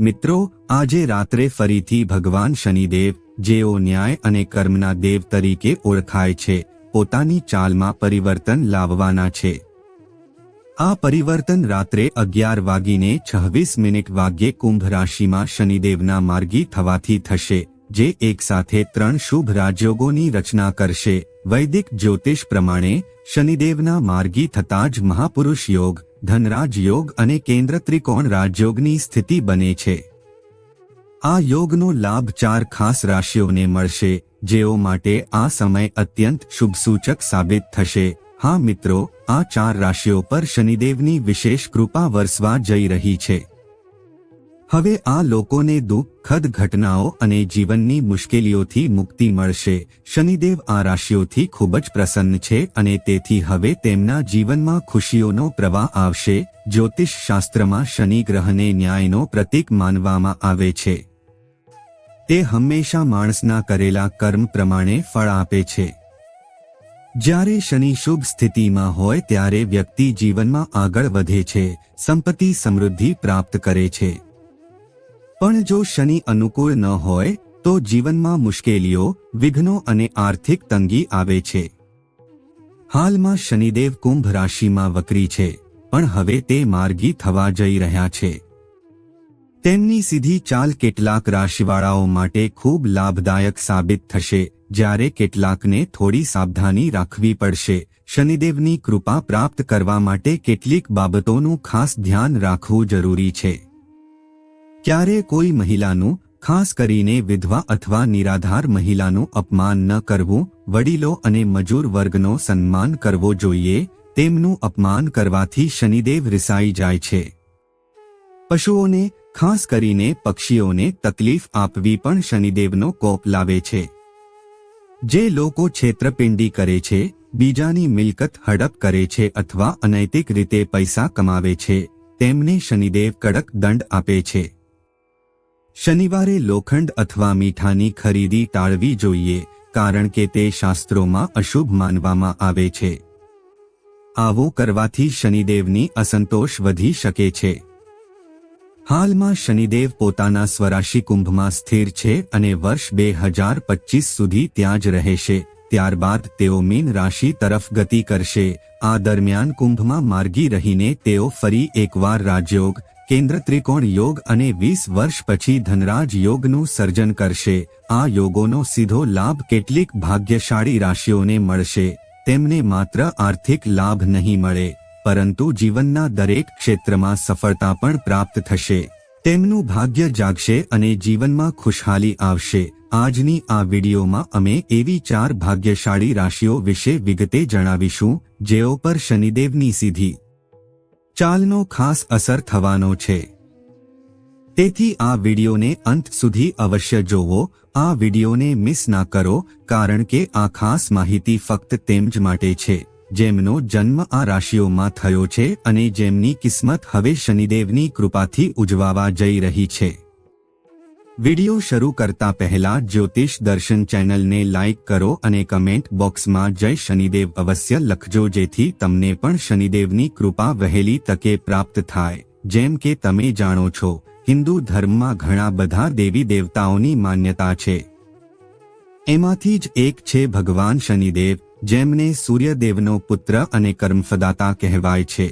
મિત્રો, આજે રાત્રે ફરીથી ભગવાન શનિદેવ, જેઓ ન્યાય અને કર્મના દેવ તરીકે ઓળખાય છે, પોતાની ચાલમાં પરિવર્તન લાવવાના છે. આ પરિવર્તન રાત્રે અગિયાર વાગીને છવ્વીસ મિનિટ વાગ્યે કુંભ રાશિમાં શનિદેવના માર્ગી થવાથી થશે, જે એકસાથે ત્રણ શુભ રાજયોગોની રચના કરશે. વૈદિક જ્યોતિષ પ્રમાણે, શનિદેવના માર્ગી થતા જ મહાપુરુષ યોગ ધનરાજ યોગ અને કેન્દ્ર ત્રિકોણ રાજયોગની સ્થિતિ બને છે. આ યોગનો લાભ ચાર ખાસ રાશિઓને મળશે, જેઓ માટે આ સમય અત્યંત શુભસૂચક સાબિત થશે. હા મિત્રો, આ ચાર રાશિઓ પર શનિદેવની વિશેષ કૃપા વરસવા જઈ રહી છે. હવે આ લોકોને દુઃખદ ઘટનાઓ અને જીવનની મુશ્કેલીઓથી મુક્તિ મળશે. શનિદેવ આ રાશિઓથી ખૂબ જ પ્રસન્ન છે અને તેથી હવે તેમના જીવનમાં ખુશીઓનો પ્રવાહ આવશે. જ્યોતિષ શાસ્ત્રમાં શનિ ગ્રહને ન્યાયનો પ્રતીક માનવામાં આવે છે. તે હંમેશા માણસના કરેલા કર્મ પ્રમાણે ફળ આપે છે. જ્યારે શનિ શુભ સ્થિતિમાં હોય ત્યારે વ્યક્તિ જીવનમાં આગળ વધે છે. સંપત્તિ સમૃદ્ધિ પ્રાપ્ત કરે છે. પણ જો શનિ અનુકૂળ ન હોય, તો જીવનમાં મુશ્કેલીઓ, વિઘ્નો અને આર્થિક તંગી આવે છે. હાલમાં શનિદેવ કુંભ રાશિમાં વક્રી છે, પણ હવે તે માર્ગી થવા જઈ રહ્યા છે. તેમની સીધી ચાલ કેટલાક રાશિવાળાઓ માટે ખૂબ લાભદાયક સાબિત થશે, જ્યારે કેટલાકને થોડી સાવધાની રાખવી પડશે. શનિદેવની કૃપા પ્રાપ્ત કરવા માટે કેટલીક બાબતોનું ખાસ ધ્યાન રાખવું જરૂરી છે. ક્યારે કોઈ મહિલાનું, ખાસ કરીને વિધવા અથવા નિરાધાર મહિલાનું અપમાન ન કરવું, વડીલો અને મજૂર વર્ગનો સન્માન કરવો જોઈએ, તેમનું અપમાન કરવાથી શનિદેવ રિસાઈ જાય છે. પશુઓને, ખાસ કરીને પક્ષીઓને તકલીફ આપવી પણ શનિદેવનો કોપ લાવે છે. જે લોકો છેતરપિંડી કરે છે, બીજાની મિલકત હડપ કરે છે અથવા અનૈતિક રીતે પૈસા કમાવે છે, તેમને શનિદેવ કડક દંડ આપે છે. શનિવારે લોખંડ અથવા મીઠાની ખરીદી ટાળવી જોઈએ, કારણ કે તે શાસ્ત્રોમાં અશુભ માનવામાં આવે છે. આવું કરવાથી શનિદેવની અસંતોષ વધી શકે છે. હાલમાં શનિદેવ પોતાના સ્વરાશિ કુંભમાં સ્થિર છે અને વર્ષ બે હજાર પચીસ સુધી ત્યાં જ રહેશે, ત્યારબાદ તેઓ મીન રાશિ તરફ ગતિ કરશે. આ દરમિયાન કુંભમાં માર્ગી રહીને તેઓ ફરી એકવાર રાજયોગ કેન્દ્ર ત્રિકોણ યોગ અને વીસ વર્ષ પછી ધનરાજ યોગનું સર્જન કરશે. આ યોગોનો સીધો લાભ કેટલીક ભાગ્યશાળી રાશિઓને મળશે. તેમને માત્ર આર્થિક લાભ નહીં મળે, પરંતુ જીવનના દરેક ક્ષેત્રમાં સફળતા પણ પ્રાપ્ત થશે. તેમનું ભાગ્ય જાગશે અને જીવનમાં ખુશહાલી આવશે. આજની આ વિડીયોમાં અમે એવી ચાર ભાગ્યશાળી રાશિઓ વિશે વિગતે જણાવીશું, જેઓ પર શનિદેવની સીધી ચાલનો ખાસ અસર થવાનો છે. તેથી આ વિડીયોને અંત સુધી અવશ્ય જોવો, આ વિડીયોને મિસ ના કરો, કારણ કે આ ખાસ માહિતી ફક્ત તેમ જ માટે છે, જેમનો જન્મ આ રાશિઓમાં થયો છે અને જેમની કિસ્મત હવે શનિદેવની કૃપાથી ઉજવાવા જઈ રહી છે. વિડિયો શરૂ કરતા પહેલા જ્યોતિષ દર્શન ચેનલને લાઇક કરો અને કમેન્ટ બોક્સમાં જય શનિદેવ અવશ્ય લખજો જેથી તમને પણ શનિદેવની કૃપા વહેલી તકે પ્રાપ્ત થાય. જેમ કે તમે જાણો છો, હિન્દુ ધર્મમાં ઘણા બધા દેવી દેવતાઓની માન્યતા છે. એમાંથી જ એક છે ભગવાન શનિદેવ, જેમને સૂર્યદેવનો પુત્ર અને કર્મફદાતા કહેવાય છે.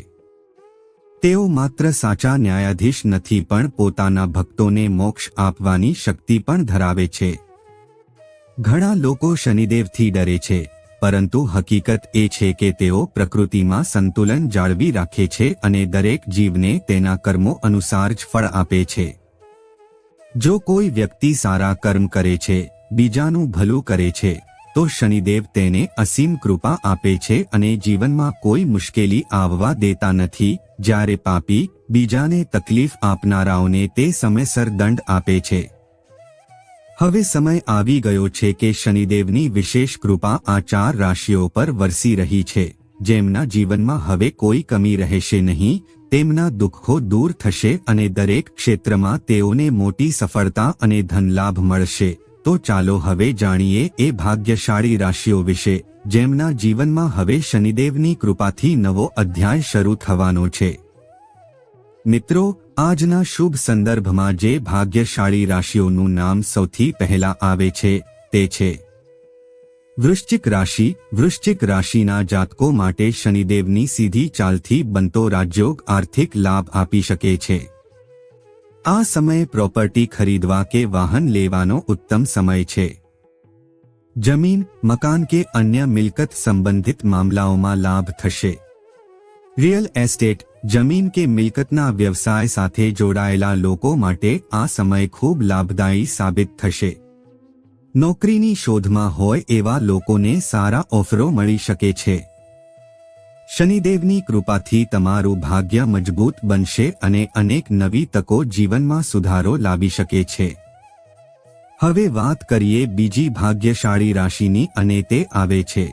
તેઓ માત્ર સાચા ન્યાયાધીશ નથી પણ પોતાના ભક્તોને મોક્ષ આપવાની શક્તિ પણ ધરાવે છે. ઘણા લોકો શનિદેવથી ડરે છે, પરંતુ હકીકત એ છે કે તેઓ પ્રકૃતિમાં સંતુલન જાળવી રાખે છે અને દરેક જીવને તેના કર્મો અનુસાર જ ફળ આપે છે. જો કોઈ વ્યક્તિ સારા કર્મ કરે છે, બીજાનું ભલું કરે છે તો શનિદેવ તેને અસીમ કૃપા આપે છે અને જીવનમાં કોઈ મુશ્કેલી આવવા દેતા નથી. જ્યારે પાપી બીજાને તકલીફ આપનારાઓને તે સમયસર દંડ આપે છે. હવે સમય આવી ગયો છે કે શનિદેવની વિશેષ કૃપા આ ચાર રાશિઓ પર વરસી રહી છે. જેમના જીવનમાં હવે કોઈ કમી રહેશે નહીં, તેમના દુઃખો દૂર થશે અને દરેક ક્ષેત્રમાં તેઓને મોટી સફળતા અને ધનલાભ મળશે. તો ચાલો હવે જાણીએ એ ભાગ્યશાળી રાશિઓ વિશે, જેમના જીવનમાં હવે શનિદેવની કૃપાથી નવો અધ્યાય શરૂ થવાનો છે. મિત્રો, આજના શુભ સંદર્ભમાં જે ભાગ્યશાળી રાશિઓનું નામ સૌથી પહેલા આવે છે, તે છે. વૃશ્ચિક રાશિ, વૃશ્ચિક રાશિના જાતકો માટે શનિદેવની સીધી ચાલથી બનતો રાજયોગ આર્થિક લાભ આપી શકે છે. આ સમયે પ્રોપર્ટી ખરીદવા કે વાહન લેવાનો ઉત્તમ સમય છે. જમીન, મકાન કે અન્ય મિલકત સંબંધિત મામલાઓમાં લાભ થશે. રિયલ એસ્ટેટ જમીન કે મિલકતના વ્યવસાય સાથે જોડાયેલા લોકો માટે આ સમય ખૂબ લાભદાયી સાબિત થશે. નોકરીની શોધમાં હોય એવા લોકોને સારા ઓફરો મળી શકે છે. શનિદેવની કૃપાથી તમારું ભાગ્ય મજબૂત બનશે અને અનેક નવી તકો જીવનમાં સુધારો લાવી શકે છે. હવે વાત કરીએ બીજી ભાગ્યશાળી રાશિની અને તે આવે છે.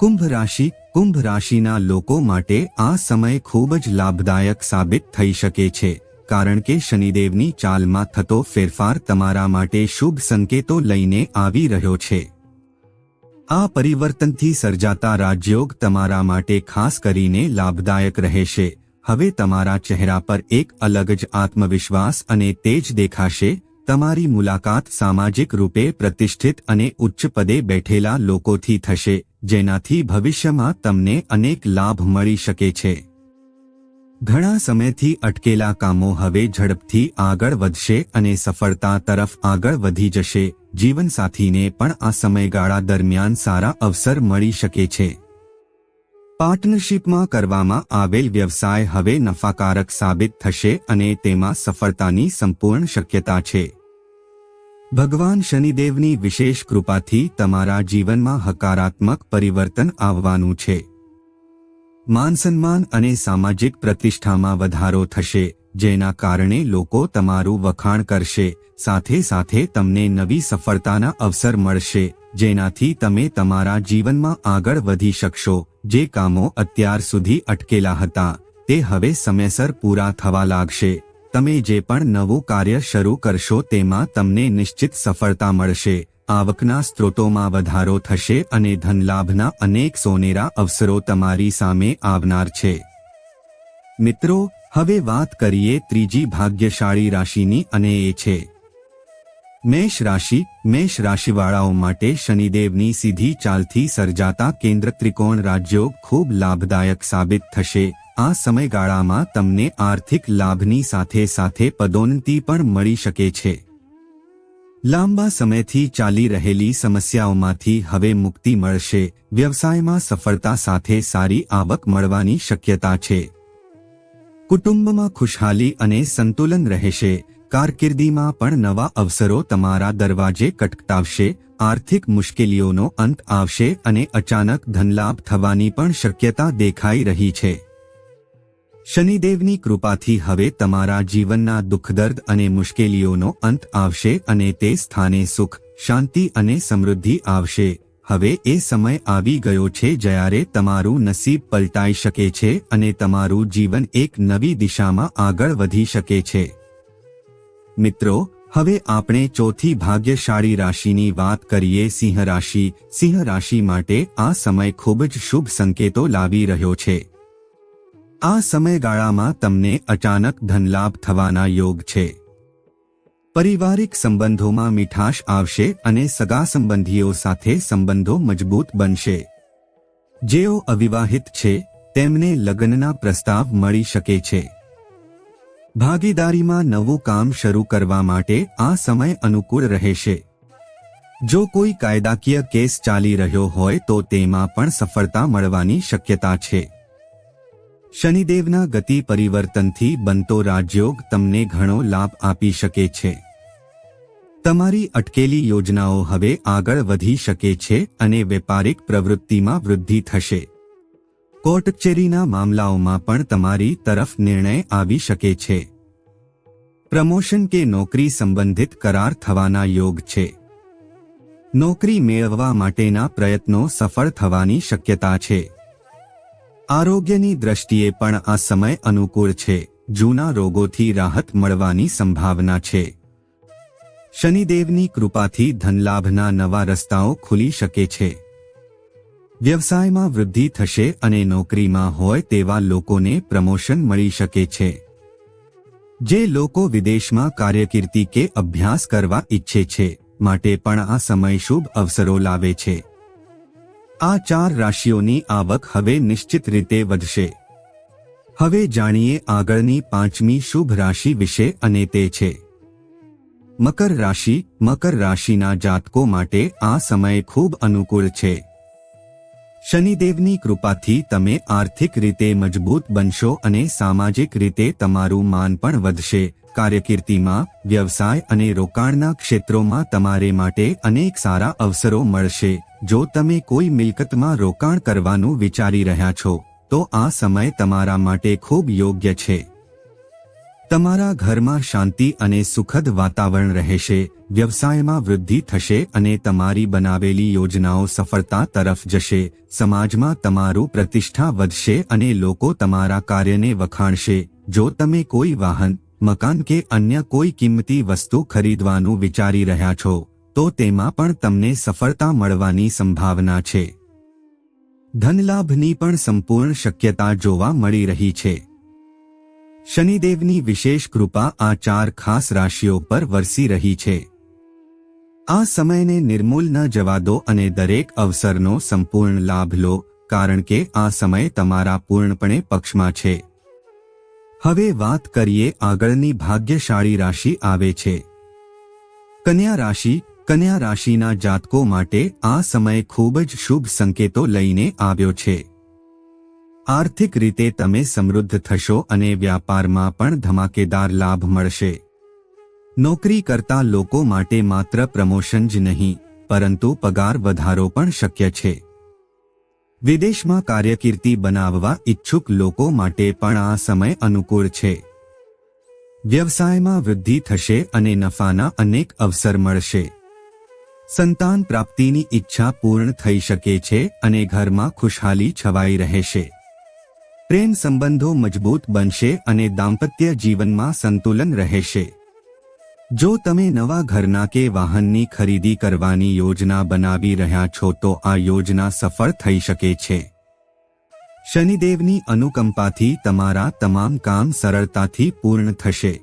કુંભ રાશિ, કુંભ રાશિના લોકો માટે આ સમય ખૂબ જ લાભદાયક સાબિત થઈ શકે છે, કારણ કે શનિદેવની ચાલમાં થતો ફેરફાર તમારા માટે શુભ સંકેતો લઈને આવી રહ્યો છે. આ પરિવર્તનથી સર્જાતા રાજયોગ તમારા માટે ખાસ કરીને લાભદાયક રહેશે. હવે તમારા ચહેરા પર એક અલગ જ આત્મવિશ્વાસ અને તેજ દેખાશે. તમારી મુલાકાત સામાજિક રૂપે પ્રતિષ્ઠિત અને ઉચ્ચ પદે બેઠેલા લોકોથી થશે, જેનાથી ભવિષ્યમાં તમને અનેક લાભ મળી શકે છે. ઘણા સમયથી અટકેલા કામો હવે ઝડપથી આગળ વધશે અને સફળતા તરફ આગળ વધી જશે. જીવનસાથીને પણ આ સમયગાળા દરમિયાન સારા અવસર મળી શકે છે. પાર્ટનરશિપમાં કરવામાં આવેલ વ્યવસાય હવે નફાકારક સાબિત થશે અને તેમાં સફળતાની સંપૂર્ણ શક્યતા છે. ભગવાન શનિદેવની વિશેષ કૃપાથી તમારા જીવનમાં હકારાત્મક પરિવર્તન આવવાનું છે. માનસન્માન અને સામાજિક પ્રતિષ્ઠામાં વધારો થશે. જેના કારણે લોકો તમારું વખાણ કરશે, સાથે સાથે તમને નવી સફળતાના અવસર મળશે, જેનાથી તમે તમારા જીવનમાં આગળ વધી શકશો. જે કામો અત્યાર સુધી અટકેલા હતા, તે હવે સમયસર પૂરા થવા લાગશે. તમે જે પણ નવું કાર્ય શરૂ કરશો તેમાં તમને નિશ્ચિત સફળતા મળશે. આવકના સ્ત્રોતોમાં વધારો થશે અને ધનલાભના અનેક સોનેરા અવસરો તમારી સામે આવનાર છે. મિત્રો હવે વાત કરીએ ત્રીજી ભાગ્યશાળી રાશિની અને એ છે. મેષ રાશિ, મેષ રાશિવાળાઓ માટે શનિદેવની સીધી ચાલથી સર્જાતા કેન્દ્ર ત્રિકોણ રાજયોગ ખૂબ લાભદાયક સાબિત થશે. આ સમયગાળામાં તમને આર્થિક લાભની સાથે સાથે પદોન્નતિ પણ મળી શકે છે. લાંબા સમયથી ચાલી રહેલી સમસ્યાઓમાંથી હવે મુક્તિ મળશે. વ્યવસાયમાં સફળતા સાથે સારી આવક મળવાની શક્યતા છે. કુટુંબમાં ખુશહાલી અને સંતુલન રહેશે. કારકિર્દીમાં પણ નવા અવસરો તમારા દરવાજે કટકટાવશે આર્થિક મુશ્કેલીઓનો અંત આવશે અને અચાનક ધનલાભ થવાની પણ શક્યતા દેખાઈ રહી છે. શનિદેવની કૃપાથી હવે તમારા જીવનના દુઃખદર્દ અને મુશ્કેલીઓનો અંત આવશે અને તે સ્થાને સુખ, શાંતિ અને સમૃદ્ધિ આવશે. હવે એ સમય આવી ગયો છે જ્યારે તમારું નસીબ પલટાઈ શકે છે અને તમારું જીવન એક નવી દિશામાં આગળ વધી શકે છે. મિત્રો, હવે આપણે ચોથી ભાગ્યશાળી રાશિની વાત કરીએ સિંહ રાશિ. સિંહ રાશિ માટે આ સમય ખૂબ જ શુભ સંકેતો લાવી રહ્યો છે. આ સમયગાળામાં તમને અચાનક ધનલાભ થવાના યોગ છે. પારિવારિક સંબંધોમાં મીઠાશ આવશે અને સગા સંબંધીઓ સાથે સંબંધો મજબૂત બનશે. જેઓ અવિવાહિત છે, તેમને લગ્નના પ્રસ્તાવ મળી શકે છે. ભાગીદારીમાં નવું કામ શરૂ કરવા માટે આ સમય અનુકૂળ રહેશે. જો કોઈ કાયદાકીય કેસ ચાલી રહ્યો હોય તો તેમાં પણ સફળતા મળવાની શક્યતા છે. શનિદેવના ગતિ પરિવર્તનથી બનતો રાજયોગ તમને ઘણો લાભ આપી શકે છે. તમારી અટકેલી યોજનાઓ હવે આગળ વધી શકે છે અને વેપારિક પ્રવૃત્તિમાં વૃદ્ધિ થશે. કોર્ટ કચેરીના મામલાઓમાં પણ તમારી તરફ નિર્ણય આવી શકે છે. પ્રમોશન કે નોકરી સંબંધિત કરાર થવાના યોગ છે. નોકરી મેળવવા માટેના પ્રયત્નો સફળ થવાની શક્યતા છે. આરોગ્યની દ્રષ્ટિએ પણ આ સમય અનુકૂળ છે. જૂના રોગોથી રાહત મળવાની સંભાવના છે. શનિદેવની કૃપાથી ધનલાભના નવા રસ્તાઓ ખુલી શકે છે. વ્યવસાયમાં વૃદ્ધિ થશે અને નોકરીમાં હોય તેવા લોકોને પ્રમોશન મળી શકે છે. જે લોકો વિદેશમાં કાર્યકીર્તિ કે અભ્યાસ કરવા ઈચ્છે છે, માટે પણ આ સમય શુભ અવસરો લાવે છે. આ ચાર રાશિઓની આવક હવે નિશ્ચિત રીતે વધશે. હવે જાણીએ આગળની પાંચમી શુભ રાશિ વિશે અને તે છે. મકર રાશિ, મકર રાશિના જાતકો માટે આ સમય ખૂબ અનુકૂળ છે. શનિદેવની કૃપાથી તમે આર્થિક રીતે મજબૂત બનશો અને સામાજિક રીતે તમારું માન પણ વધશે. કાર્યકીર્તિમાં, વ્યવસાય અને રોકાણના ક્ષેત્રોમાં તમારે માટે અનેક સારા અવસરો મળશે. જો તમે કોઈ મિલકતમાં રોકાણ કરવાનું વિચારી રહ્યા છો, તો આ સમય તમારા માટે ખૂબ યોગ્ય છે. તમારા ઘરમાં શાંતિ અને સુખદ વાતાવરણ રહેશે, વ્યવસાયમાં વૃદ્ધિ થશે અને તમારી બનાવેલી યોજનાઓ સફળતા તરફ જશે, સમાજમાં તમારું પ્રતિષ્ઠા વધશે અને લોકો તમારા કાર્યને વખાણશે. જો તમે કોઈ વાહન, મકાન કે અન્ય કોઈ કિંમતી વસ્તુ ખરીદવાનું વિચારી રહ્યા છો તો તેમાં પણ તમને સફળતા મળવાની સંભાવના છે. ધનલાભની પણ સંપૂર્ણ શક્યતા જોવા મળી રહી છે. શનિદેવની વિશેષ કૃપા આ ચાર ખાસ રાશિઓ પર વરસી રહી છે. આ સમયને નિર્મૂલ ન જવા દો અને દરેક અવસરનો સંપૂર્ણ લાભ લો, કારણ કે આ સમય તમારા પૂર્ણપણે પક્ષમાં છે. હવે વાત કરીએ આગળની ભાગ્યશાળી રાશિ આવે છે. કન્યા રાશિ કન્યા રાશિના જાતકો માટે આ સમય ખૂબ જ શુભ સંકેતો લઈને આવ્યો છે. આર્થિક રીતે તમે સમૃદ્ધ થશો અને વ્યાપારમાં પણ ધમાકેદાર લાભ મળશે. નોકરી કરતા લોકો માટે માત્ર પ્રમોશન જ નહીં, પરંતુ પગાર વધારો પણ શક્ય છે. વિદેશમાં કાર્યકીર્તિ બનાવવા ઈચ્છુક લોકો માટે પણ આ સમય અનુકૂળ છે. વ્યવસાયમાં વૃદ્ધિ થશે અને નફાના અનેક અવસર મળશે. સંતાન પ્રાપ્તિની ઈચ્છા પૂર્ણ થઈ શકે છે અને ઘરમાં ખુશહાલી છવાઈ રહેશે. પ્રેમ સંબંધો મજબૂત બનશે અને દાંપત્ય જીવનમાં સંતુલન રહેશે. જો તમે નવા ઘરના કે વાહનની ખરીદી કરવાની યોજના બનાવી રહ્યા છો તો આ યોજના સફળ થઈ શકે છે. શનિદેવની અનુકંપાથી તમારા તમામ કામ સરળતાથી પૂર્ણ થશે.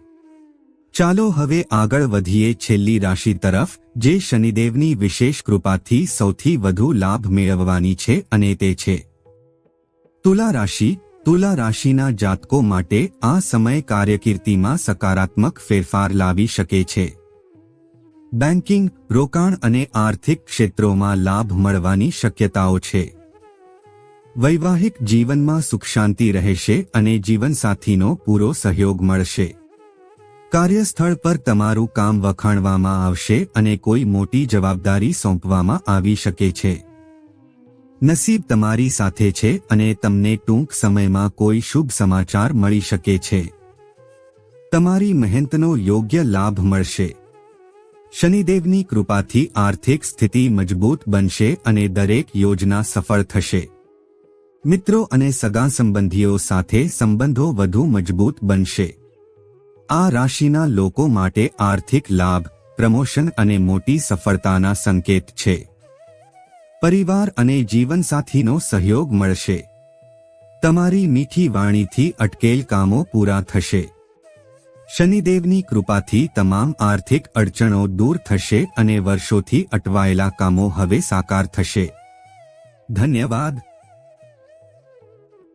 ચાલો હવે આગળ વધીએ છેલ્લી રાશિ તરફ, જે શનિદેવની વિશેષ કૃપાથી સૌથી વધુ લાભ મેળવવાની છે અને તે છે. તુલા રાશિ, તુલા રાશિના જાતકો માટે આ સમય કાર્યકીર્તિમાં સકારાત્મક ફેરફાર લાવી શકે છે. બેન્કિંગ રોકાણ અને આર્થિક ક્ષેત્રોમાં લાભ મળવાની શક્યતાઓ છે. વૈવાહિક જીવનમાં સુખ શાંતિ રહેશે અને જીવનસાથીનો પૂરો સહયોગ મળશે. કાર્યસ્થળ પર તમારું કામ વખાણવામાં આવશે અને કોઈ મોટી જવાબદારી સોંપવામાં આવી શકે છે. નસીબ તમારી સાથે છે અને તમને ટૂંક સમયમાં કોઈ શુભ સમાચાર મળી શકે છે. તમારી મહેનતનો યોગ્ય લાભ મળશે. શનિદેવની કૃપાથી આર્થિક સ્થિતિ મજબૂત બનશે અને દરેક યોજના સફળ થશે. મિત્રો અને સગા સંબંધીઓ સાથે સંબંધો વધુ મજબૂત બનશે. આ રાશિના લોકો માટે આર્થિક લાભ, પ્રમોશન અને મોટી સફળતાના સંકેત છે. પરિવાર અને જીવનસાથીનો સહયોગ મળશે. તમારી મીઠી વાણીથી અટકેલ કામો પૂરા થશે. શનિદેવની કૃપાથી તમામ આર્થિક અડચણો દૂર થશે અને વર્ષોથી અટવાયેલા કામો હવે સાકાર થશે. ધન્યવાદ.